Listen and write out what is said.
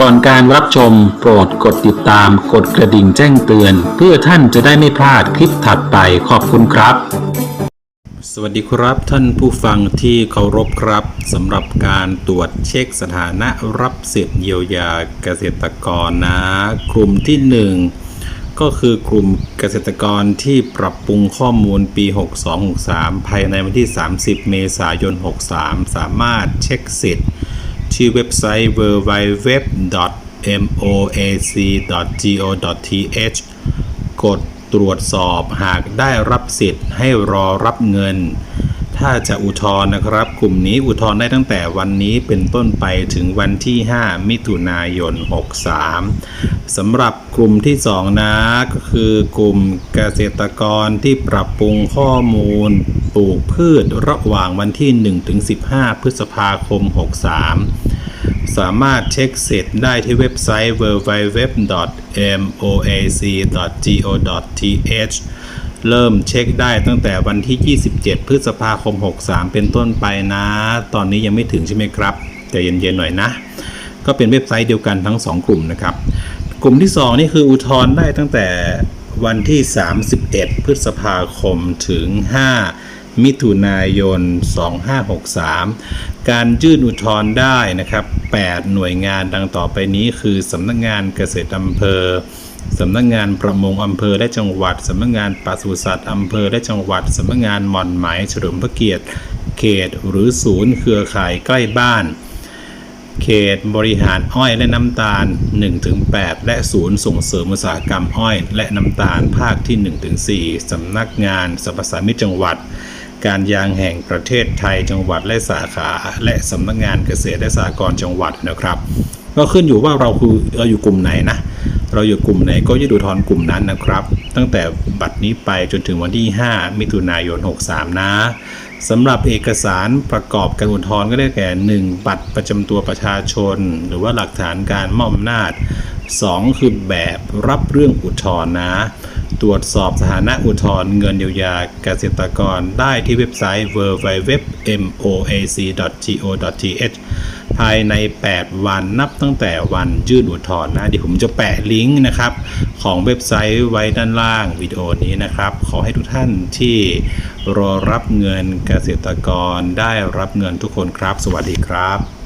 ก่อนการรับชมโปรดกดติดตามกดกระดิ่งแจ้งเตือน เพื่อท่านจะได้ไม่พลาดคลิปถัดไปขอบคุณครับ สวัสดีครับท่านผู้ฟังที่เคารพครับสำหรับการตรวจเช็คสถานะรับสิทธิ์เยียวยาเกษตรกรนะ กลุ่มที่หนึ่งก็คือกลุ่มเกษตรกรที่ปรับปรุงข้อมูลปี 6263 ภายในวันที่ 30 เมษายน 63 สามารถเช็คสิทธิ์ ที่เว็บไซต์ www.moac.go.th กดตรวจสอบหากได้รับสิทธิ์ให้รอรับเงิน ถ้าจะอุทธรณ์นะครับ กลุ่มนี้อุทธรณ์ได้ตั้งแต่วันนี้เป็นต้นไปถึงวันที่ 5 มิถุนายน 63สำหรับกลุ่มที่ 2 นะ ก็คือกลุ่มเกษตรกรที่ปรับปรุงข้อมูล ปลูกพืชระหว่างวันที่ 1-15 พฤษภาคม 63 สามารถเช็คสิทธิ์ได้ที่เว็บไซต์ www.moac.go.th เริ่มเช็คได้ตั้งแต่วันที่ 27 พฤษภาคม 63 เป็นต้นไปนะ ตอนนี้ยังไม่ถึงใช่ไหมครับแต่เย็นๆหน่อยนะ ก็เป็นเว็บไซต์เดียวกันทั้ง 2 กลุ่มนะครับ กลุ่มที่ 2 นี่คืออุทธรณ์ได้ตั้งแต่วันที่ 31 พฤษภาคมถึง 5 มิถุนายน 2563 การยื่นอุทธรณ์ได้นะครับ 8 หน่วยงานดังต่อไปนี้คือสำนักงานเกษตรอำเภอสำนักงานประมงอำเภอและจังหวัด สำนักงานปศุสัตว์อำเภอและจังหวัด สำนักงานหม่อนไหมเฉลิมพระเกียรติ เขตหรือศูนย์เครือข่ายใกล้บ้าน เขตบริหารอ้อยและน้ำตาล 1-8 และศูนย์ส่งเสริมอุตสาหกรรมอ้อย และน้ำตาลภาคที่ 1-4สำนักงานสรรพสามิตจังหวัด การยางแห่งประเทศไทยจังหวัดและสาขา และสำนักงานเกษตรและสหกรณ์จังหวัดนะครับ ก็ขึ้นอยู่ว่าเราคือเราอยู่กลุ่มไหนนะเราอยู่กลุ่มไหนก็จะดูทอนกลุ่มนั้นนะครับ ตั้งแต่บัดนี้ไปจนถึงวันที่ 5 มิถุนายน 63 นะสำหรับเอกสารประกอบการอุทธรณ์ก็ได้แก่ 1 บัตรประจำตัวประชาชน หรือว่าหลักฐานการมอบอำนาจ 2 คือแบบรับเรื่องอุทธรณ์นะ ตรวจสอบสถานะอุทธรณ์เงินเยียวยาเกษตรกรได้ที่เว็บไซต์ www.moac.go.th ภายใน 8 วันนับตั้งแต่วันยื่นอุทธรณ์นะเดี๋ยวผมจะแปะลิงก์นะครับ ของเว็บไซต์ไว้ด้านล่างวิดีโอนี้นะครับ ขอให้ทุกท่านที่รอรับเงินเกษตรกรได้รับเงินทุกคนครับ สวัสดีครับ